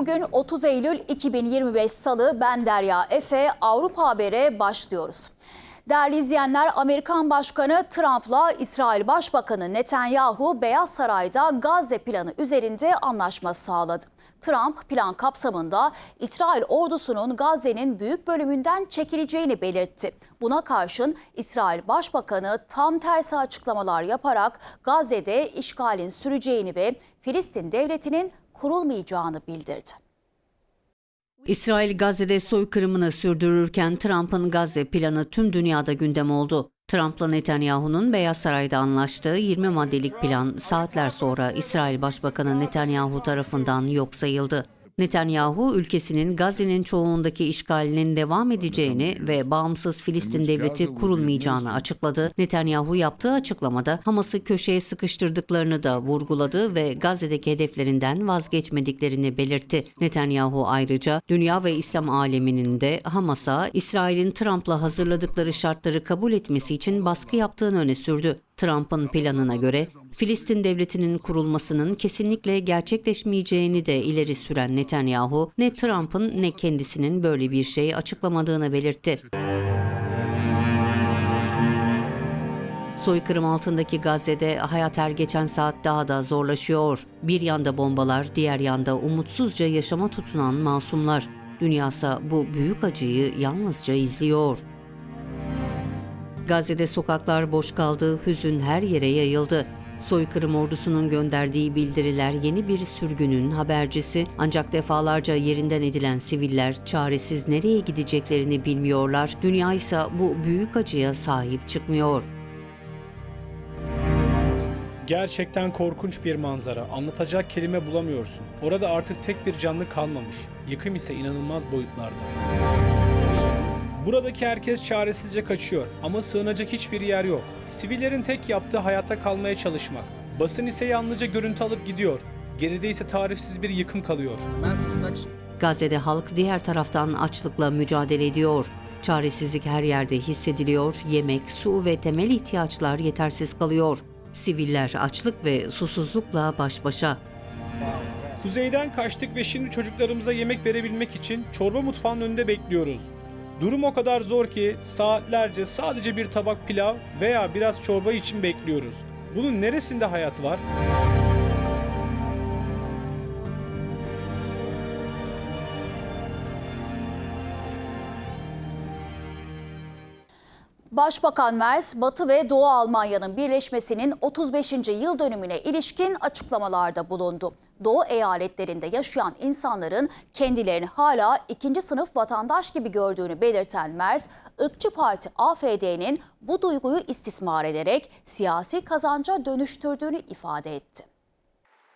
Bugün 30 Eylül 2025 Salı ben Derya Efe Avrupa Haber'e başlıyoruz. Değerli izleyenler Amerikan Başkanı Trump'la İsrail Başbakanı Netanyahu Beyaz Saray'da Gazze planı üzerinde anlaşma sağladı. Trump plan kapsamında İsrail ordusunun Gazze'nin büyük bölümünden çekileceğini belirtti. Buna karşın İsrail Başbakanı tam tersi açıklamalar yaparak Gazze'de işgalin süreceğini ve Filistin devletinin kurulmayacağını bildirdi. İsrail Gazze'de soykırımını sürdürürken Trump'ın Gazze planı tüm dünyada gündem oldu. Trump'la Netanyahu'nun Beyaz Saray'da anlaştığı 20 maddelik plan saatler sonra İsrail Başbakanı Netanyahu tarafından yok sayıldı. Netanyahu ülkesinin Gazze'nin çoğundaki işgalinin devam edeceğini ve bağımsız Filistin devleti kurulmayacağını açıkladı. Netanyahu yaptığı açıklamada Hamas'ı köşeye sıkıştırdıklarını da vurguladı ve Gazze'deki hedeflerinden vazgeçmediklerini belirtti. Netanyahu ayrıca dünya ve İslam aleminin de Hamas'a İsrail'in Trump'la hazırladıkları şartları kabul etmesi için baskı yaptığını öne sürdü. Trump'ın planına göre Filistin devletinin kurulmasının kesinlikle gerçekleşmeyeceğini de ileri süren Netanyahu, ne Trump'ın ne kendisinin böyle bir şey açıklamadığını belirtti. Soykırım altındaki Gazze'de hayat her geçen saat daha da zorlaşıyor. Bir yanda bombalar, diğer yanda umutsuzca yaşama tutunan masumlar. Dünyasa bu büyük acıyı yalnızca izliyor. Gazze'de sokaklar boş kaldı, hüzün her yere yayıldı. Soykırım ordusunun gönderdiği bildiriler yeni bir sürgünün habercisi ancak defalarca yerinden edilen siviller çaresiz nereye gideceklerini bilmiyorlar. Dünya ise bu büyük acıya sahip çıkmıyor. Gerçekten korkunç bir manzara. Anlatacak kelime bulamıyorsun. Orada artık tek bir canlı kalmamış. Yıkım ise inanılmaz boyutlarda. Buradaki herkes çaresizce kaçıyor ama sığınacak hiçbir yer yok. Sivillerin tek yaptığı hayatta kalmaya çalışmak. Basın ise yalnızca görüntü alıp gidiyor. Geride ise tarifsiz bir yıkım kalıyor. Gazze'de halk diğer taraftan açlıkla mücadele ediyor. Çaresizlik her yerde hissediliyor, yemek, su ve temel ihtiyaçlar yetersiz kalıyor. Siviller açlık ve susuzlukla baş başa. Kuzeyden kaçtık ve şimdi çocuklarımıza yemek verebilmek için çorba mutfağının önünde bekliyoruz. Durum o kadar zor ki saatlerce sadece bir tabak pilav veya biraz çorba için bekliyoruz. Bunun neresinde hayat var? Başbakan Merz, Batı ve Doğu Almanya'nın birleşmesinin 35. yıl dönümüne ilişkin açıklamalarda bulundu. Doğu eyaletlerinde yaşayan insanların kendilerini hala ikinci sınıf vatandaş gibi gördüğünü belirten Merz, ırkçı parti AFD'nin bu duyguyu istismar ederek siyasi kazanca dönüştürdüğünü ifade etti.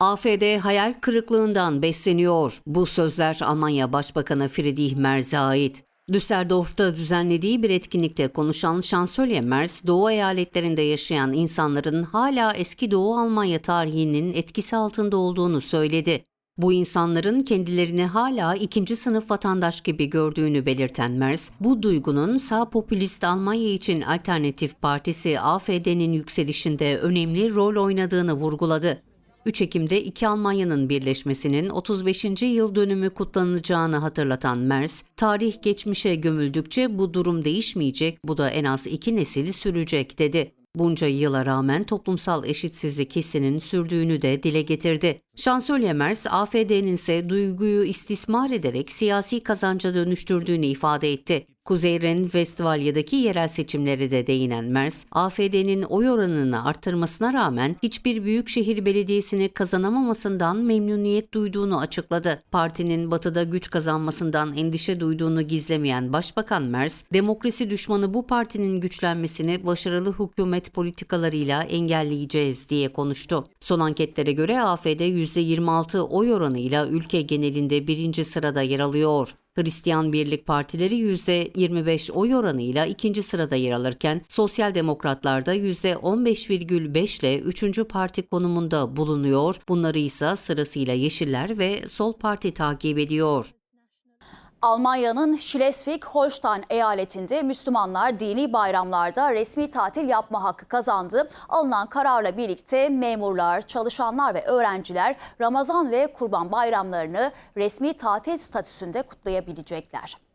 AFD hayal kırıklığından besleniyor. Bu sözler Almanya Başbakanı Friedrich Merz'e ait. Düsseldorf'ta düzenlediği bir etkinlikte konuşan şansölye Merz, Doğu eyaletlerinde yaşayan insanların hala eski Doğu Almanya tarihinin etkisi altında olduğunu söyledi. Bu insanların kendilerini hala ikinci sınıf vatandaş gibi gördüğünü belirten Merz, bu duygunun sağ popülist Almanya için Alternatif Partisi AFD'nin yükselişinde önemli rol oynadığını vurguladı. 3 Ekim'de iki Almanya'nın birleşmesinin 35. yıl dönümü kutlanacağını hatırlatan Merz, tarih geçmişe gömüldükçe bu durum değişmeyecek, bu da en az iki nesil sürecek dedi. Bunca yıla rağmen toplumsal eşitsizlik hissinin sürdüğünü de dile getirdi. Şansölye Merz, AFD'nin ise duyguyu istismar ederek siyasi kazanca dönüştürdüğünü ifade etti. Kuzey Ren-Vestfalya'daki yerel seçimlere de değinen Merz, AFD'nin oy oranını arttırmasına rağmen hiçbir büyükşehir belediyesini kazanamamasından memnuniyet duyduğunu açıkladı. Partinin batıda güç kazanmasından endişe duyduğunu gizlemeyen Başbakan Merz, demokrasi düşmanı bu partinin güçlenmesini başarılı hükümet politikalarıyla engelleyeceğiz diye konuştu. Son anketlere göre AFD %26 oy oranıyla ülke genelinde birinci sırada yer alıyor. Hristiyan Birlik Partileri %25 oy oranıyla ikinci sırada yer alırken Sosyal Demokratlar da %15,5 ile üçüncü parti konumunda bulunuyor. Bunları ise sırasıyla Yeşiller ve Sol Parti takip ediyor. Almanya'nın Schleswig-Holstein eyaletinde Müslümanlar dini bayramlarda resmi tatil yapma hakkı kazandı. Alınan kararla birlikte memurlar, çalışanlar ve öğrenciler Ramazan ve Kurban bayramlarını resmi tatil statüsünde kutlayabilecekler.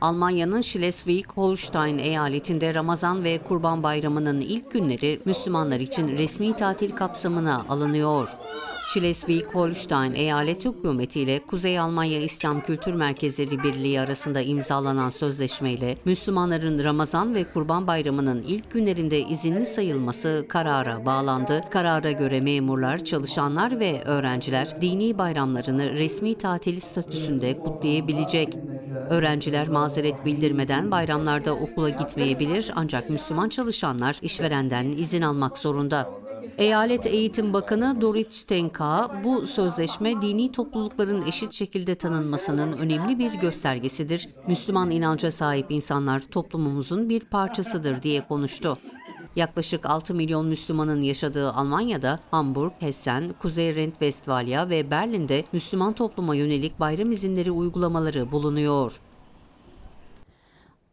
Almanya'nın Schleswig-Holstein eyaletinde Ramazan ve Kurban Bayramı'nın ilk günleri Müslümanlar için resmi tatil kapsamına alınıyor. Schleswig-Holstein eyalet hükümeti ile Kuzey Almanya İslam Kültür Merkezleri Birliği arasında imzalanan sözleşmeyle Müslümanların Ramazan ve Kurban Bayramı'nın ilk günlerinde izinli sayılması karara bağlandı. Karara göre memurlar, çalışanlar ve öğrenciler dini bayramlarını resmi tatil statüsünde kutlayabilecek. Öğrenciler mazeret bildirmeden bayramlarda okula gitmeyebilir ancak Müslüman çalışanlar işverenden izin almak zorunda. Eyalet Eğitim Bakanı Dorit Stenka, bu sözleşme dini toplulukların eşit şekilde tanınmasının önemli bir göstergesidir. Müslüman inanca sahip insanlar toplumumuzun bir parçasıdır diye konuştu. Yaklaşık 6 milyon Müslümanın yaşadığı Almanya'da Hamburg, Hessen, Kuzey Rent-Westfalia ve Berlin'de Müslüman topluma yönelik bayram izinleri uygulamaları bulunuyor.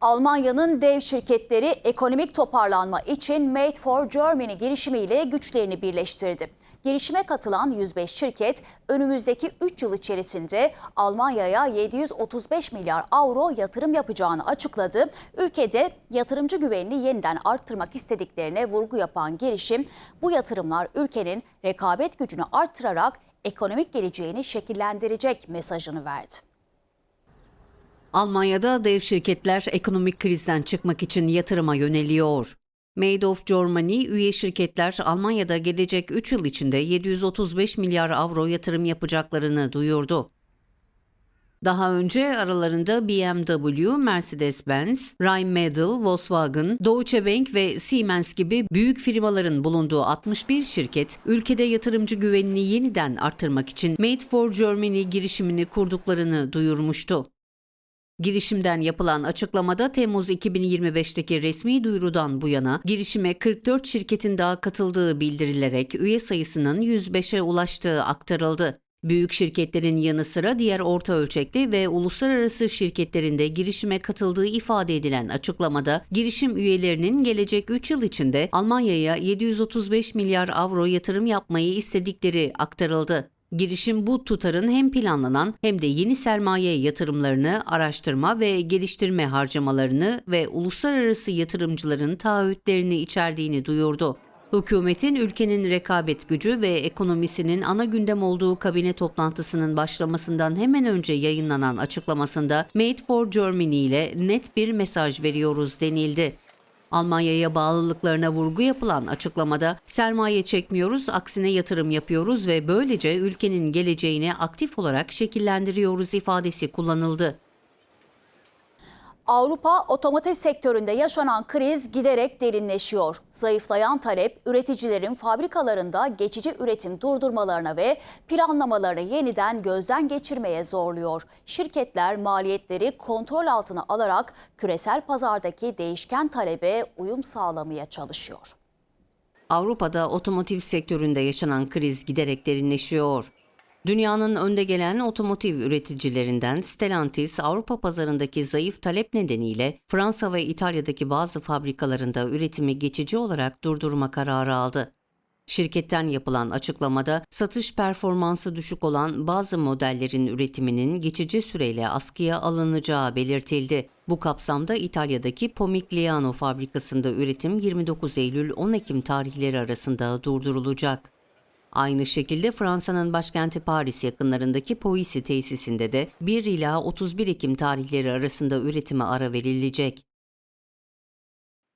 Almanya'nın dev şirketleri ekonomik toparlanma için Made for Germany girişimiyle güçlerini birleştirdi. Girişime katılan 105 şirket önümüzdeki 3 yıl içerisinde Almanya'ya 735 milyar avro yatırım yapacağını açıkladı. Ülkede yatırımcı güvenini yeniden arttırmak istediklerine vurgu yapan girişim bu yatırımlar ülkenin rekabet gücünü arttırarak ekonomik geleceğini şekillendirecek mesajını verdi. Almanya'da dev şirketler ekonomik krizden çıkmak için yatırıma yöneliyor. Made of Germany üye şirketler Almanya'da gelecek 3 yıl içinde 735 milyar avro yatırım yapacaklarını duyurdu. Daha önce aralarında BMW, Mercedes-Benz, Rheinmetall, Volkswagen, Deutsche Bank ve Siemens gibi büyük firmaların bulunduğu 61 şirket, ülkede yatırımcı güvenini yeniden artırmak için Made for Germany girişimini kurduklarını duyurmuştu. Girişimden yapılan açıklamada Temmuz 2025'teki resmi duyurudan bu yana girişime 44 şirketin daha katıldığı bildirilerek üye sayısının 105'e ulaştığı aktarıldı. Büyük şirketlerin yanı sıra diğer orta ölçekli ve uluslararası şirketlerin de girişime katıldığı ifade edilen açıklamada girişim üyelerinin gelecek 3 yıl içinde Almanya'ya 735 milyar avro yatırım yapmayı istedikleri aktarıldı. Girişim bu tutarın hem planlanan hem de yeni sermaye yatırımlarını, araştırma ve geliştirme harcamalarını ve uluslararası yatırımcıların taahhütlerini içerdiğini duyurdu. Hükümetin ülkenin rekabet gücü ve ekonomisinin ana gündem olduğu kabine toplantısının başlamasından hemen önce yayınlanan açıklamasında Made for Germany ile net bir mesaj veriyoruz denildi. Almanya'ya bağlılıklarına vurgu yapılan açıklamada sermaye çekmiyoruz, aksine yatırım yapıyoruz ve böylece ülkenin geleceğini aktif olarak şekillendiriyoruz ifadesi kullanıldı. Avrupa otomotiv sektöründe yaşanan kriz giderek derinleşiyor. Zayıflayan talep üreticilerin fabrikalarında geçici üretim durdurmalarına ve planlamalarını yeniden gözden geçirmeye zorluyor. Şirketler maliyetleri kontrol altına alarak küresel pazardaki değişken talebe uyum sağlamaya çalışıyor. Avrupa'da otomotiv sektöründe yaşanan kriz giderek derinleşiyor. Dünyanın önde gelen otomotiv üreticilerinden Stellantis, Avrupa pazarındaki zayıf talep nedeniyle Fransa ve İtalya'daki bazı fabrikalarında üretimi geçici olarak durdurma kararı aldı. Şirketten yapılan açıklamada satış performansı düşük olan bazı modellerin üretiminin geçici süreyle askıya alınacağı belirtildi. Bu kapsamda İtalya'daki Pomigliano fabrikasında üretim 29 Eylül-10 Ekim tarihleri arasında durdurulacak. Aynı şekilde Fransa'nın başkenti Paris yakınlarındaki Poissy tesisinde de 1 ila 31 Ekim tarihleri arasında üretime ara verilecek.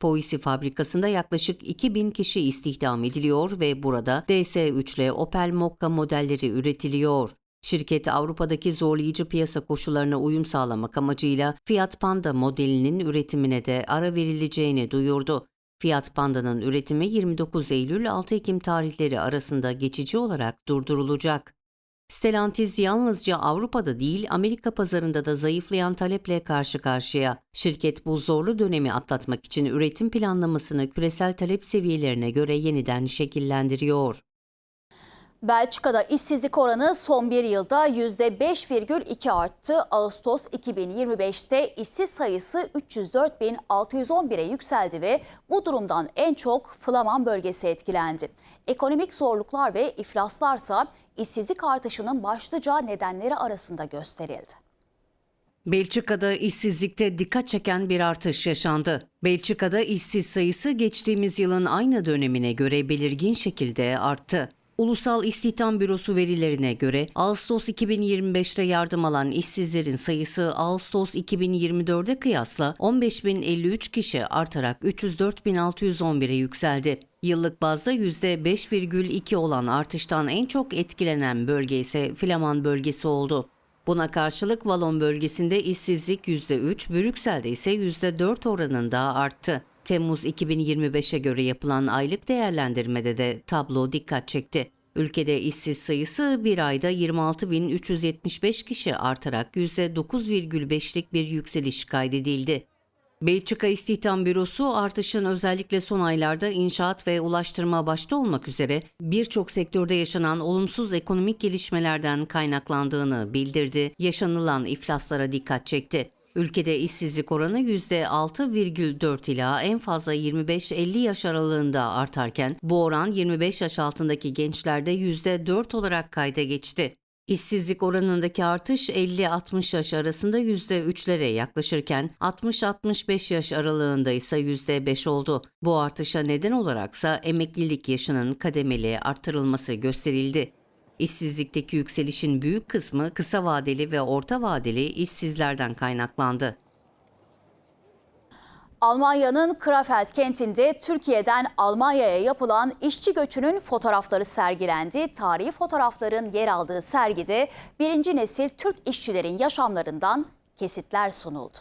Poissy fabrikasında yaklaşık 2000 kişi istihdam ediliyor ve burada DS3 ile Opel Mokka modelleri üretiliyor. Şirket Avrupa'daki zorlayıcı piyasa koşullarına uyum sağlamak amacıyla Fiat Panda modelinin üretimine de ara verileceğini duyurdu. Fiat Panda'nın üretimi 29 Eylül-6 Ekim tarihleri arasında geçici olarak durdurulacak. Stellantis yalnızca Avrupa'da değil Amerika pazarında da zayıflayan taleple karşı karşıya. Şirket bu zorlu dönemi atlatmak için üretim planlamasını küresel talep seviyelerine göre yeniden şekillendiriyor. Belçika'da işsizlik oranı son bir yılda %5,2 arttı. Ağustos 2025'te işsiz sayısı 304.611'e yükseldi ve bu durumdan en çok Flaman bölgesi etkilendi. Ekonomik zorluklar ve iflaslarsa işsizlik artışının başlıca nedenleri arasında gösterildi. Belçika'da işsizlikte dikkat çeken bir artış yaşandı. Belçika'da işsiz sayısı geçtiğimiz yılın aynı dönemine göre belirgin şekilde arttı. Ulusal İstihdam Bürosu verilerine göre Ağustos 2025'te yardım alan işsizlerin sayısı Ağustos 2024'e kıyasla 15.053 kişi artarak 304.611'e yükseldi. Yıllık bazda %5,2 olan artıştan en çok etkilenen bölge ise Flaman bölgesi oldu. Buna karşılık Valon bölgesinde işsizlik %3, Brüksel'de ise %4 oranında arttı. Temmuz 2025'e göre yapılan aylık değerlendirmede de tablo dikkat çekti. Ülkede işsiz sayısı bir ayda 26.375 kişi artarak %9,5'lik bir yükseliş kaydedildi. Belçika İstihdam Bürosu artışın özellikle son aylarda inşaat ve ulaştırma başta olmak üzere birçok sektörde yaşanan olumsuz ekonomik gelişmelerden kaynaklandığını bildirdi. Yaşanılan iflaslara dikkat çekti. Ülkede işsizlik oranı %6,4 ila en fazla 25-50 yaş aralığında artarken bu oran 25 yaş altındaki gençlerde %4 olarak kayda geçti. İşsizlik oranındaki artış 50-60 yaş arasında %3'lere yaklaşırken 60-65 yaş aralığında ise %5 oldu. Bu artışa neden olaraksa emeklilik yaşının kademeli arttırılması gösterildi. İşsizlikteki yükselişin büyük kısmı kısa vadeli ve orta vadeli işsizlerden kaynaklandı. Almanya'nın Krefeld kentinde Türkiye'den Almanya'ya yapılan işçi göçünün fotoğrafları sergilendi. Tarihi fotoğrafların yer aldığı sergide birinci nesil Türk işçilerin yaşamlarından kesitler sunuldu.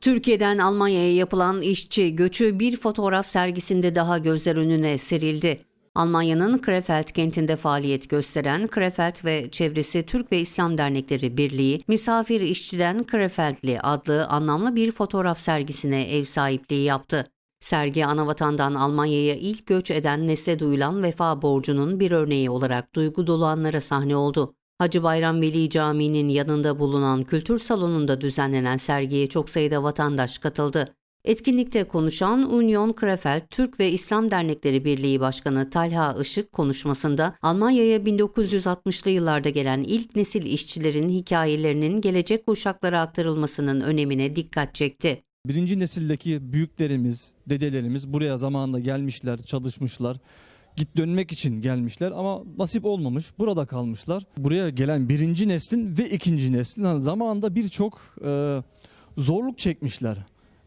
Türkiye'den Almanya'ya yapılan işçi göçü bir fotoğraf sergisinde daha gözler önüne serildi. Almanya'nın Krefeld kentinde faaliyet gösteren Krefeld ve çevresi Türk ve İslam Dernekleri Birliği, Misafir İşçiden Krefeldli adlı anlamlı bir fotoğraf sergisine ev sahipliği yaptı. Sergi anavatandan Almanya'ya ilk göç eden nesle duyulan vefa borcunun bir örneği olarak duygu dolu anlara sahne oldu. Hacı Bayram Veli Camii'nin yanında bulunan kültür salonunda düzenlenen sergiye çok sayıda vatandaş katıldı. Etkinlikte konuşan Union Krefeld Türk ve İslam Dernekleri Birliği Başkanı Talha Işık konuşmasında Almanya'ya 1960'lı yıllarda gelen ilk nesil işçilerin hikayelerinin gelecek kuşaklara aktarılmasının önemine dikkat çekti. Birinci nesildeki büyüklerimiz, dedelerimiz buraya zamanında gelmişler, çalışmışlar. Git dönmek için gelmişler ama nasip olmamış. Burada kalmışlar. Buraya gelen birinci neslin ve ikinci neslin zamanında birçok e, zorluk çekmişler.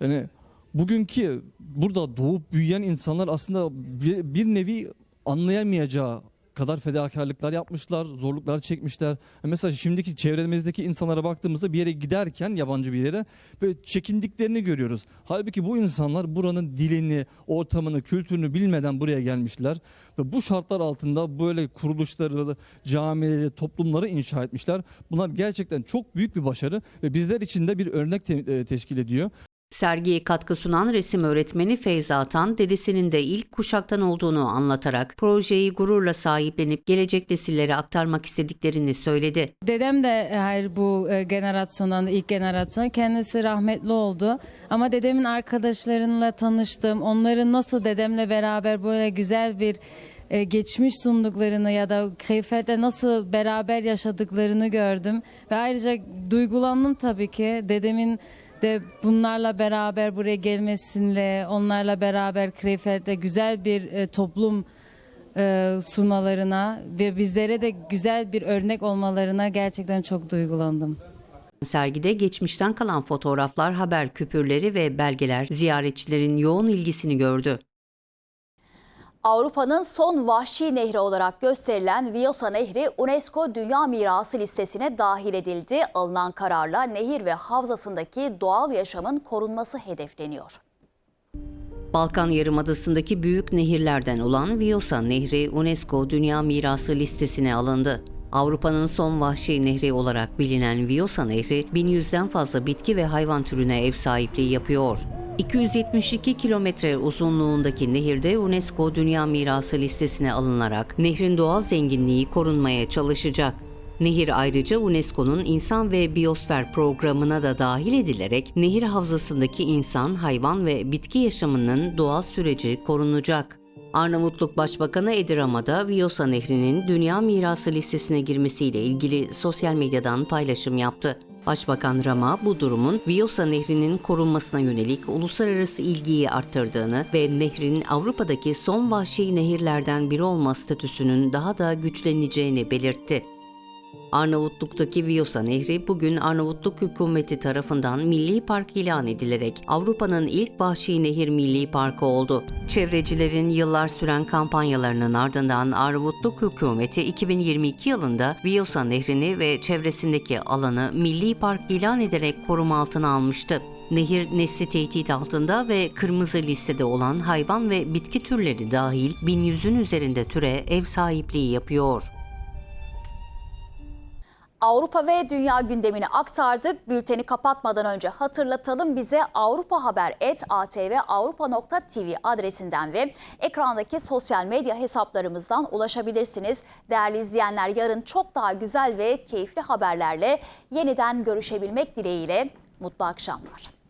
Yani bugünkü burada doğup büyüyen insanlar aslında bir, bir nevi anlayamayacağı kadar fedakarlıklar yapmışlar, zorluklar çekmişler. Mesela şimdiki çevremizdeki insanlara baktığımızda bir yere giderken yabancı bir yere böyle çekindiklerini görüyoruz. Halbuki bu insanlar buranın dilini, ortamını, kültürünü bilmeden buraya gelmişler ve bu şartlar altında böyle kuruluşları, camileri, toplumları inşa etmişler. Bunlar gerçekten çok büyük bir başarı ve bizler için de bir örnek te- e, teşkil ediyor. Sergiye katkı sunan resim öğretmeni Feyza Atan, dedesinin de ilk kuşaktan olduğunu anlatarak projeyi gururla sahiplenip gelecek nesillere aktarmak istediklerini söyledi. Dedem de her bu e, generasyondan ilk generasyon kendisi rahmetli oldu. Ama dedemin arkadaşlarıyla tanıştım. Onların nasıl dedemle beraber böyle güzel bir e, geçmiş sunduklarını ya da keyfete nasıl beraber yaşadıklarını gördüm. Ve ayrıca duygulandım tabii ki. Dedemin de bunlarla beraber buraya gelmesiyle, onlarla beraber Krefeld'de güzel bir e, toplum e, sunmalarına ve bizlere de güzel bir örnek olmalarına gerçekten çok duygulandım. Sergide geçmişten kalan fotoğraflar, haber küpürleri ve belgeler ziyaretçilerin yoğun ilgisini gördü. Avrupa'nın son vahşi nehri olarak gösterilen Vjosa Nehri UNESCO Dünya Mirası listesine dahil edildi. Alınan kararla nehir ve havzasındaki doğal yaşamın korunması hedefleniyor. Balkan Yarımadası'ndaki büyük nehirlerden olan Vjosa Nehri UNESCO Dünya Mirası listesine alındı. Avrupa'nın son vahşi nehri olarak bilinen Vjosa Nehri, 1100'den fazla bitki ve hayvan türüne ev sahipliği yapıyor. 272 kilometre uzunluğundaki nehirde UNESCO Dünya Mirası listesine alınarak nehrin doğal zenginliği korunmaya çalışacak. Nehir ayrıca UNESCO'nun İnsan ve Biyosfer programına da dahil edilerek nehir havzasındaki insan, hayvan ve bitki yaşamının doğal süreci korunacak. Arnavutluk Başbakanı Edi Rama da Vjosa Nehri'nin Dünya Mirası listesine girmesiyle ilgili sosyal medyadan paylaşım yaptı. Başbakan Rama bu durumun Vjosa Nehri'nin korunmasına yönelik uluslararası ilgiyi arttırdığını ve nehrin Avrupa'daki son vahşi nehirlerden biri olma statüsünün daha da güçleneceğini belirtti. Arnavutluk'taki Vjosa Nehri bugün Arnavutluk hükümeti tarafından Milli Park ilan edilerek Avrupa'nın ilk vahşi nehir milli parkı oldu. Çevrecilerin yıllar süren kampanyalarının ardından Arnavutluk hükümeti 2022 yılında Vjosa Nehri'ni ve çevresindeki alanı milli park ilan ederek koruma altına almıştı. Nehir nesli tehdit altında ve kırmızı listede olan hayvan ve bitki türleri dahil 1100'ün üzerinde türe ev sahipliği yapıyor. Avrupa ve dünya gündemini aktardık. Bülteni kapatmadan önce hatırlatalım bize Avrupa Haber atv.avrupa.tv adresinden ve ekrandaki sosyal medya hesaplarımızdan ulaşabilirsiniz. Değerli izleyenler yarın çok daha güzel ve keyifli haberlerle yeniden görüşebilmek dileğiyle mutlu akşamlar.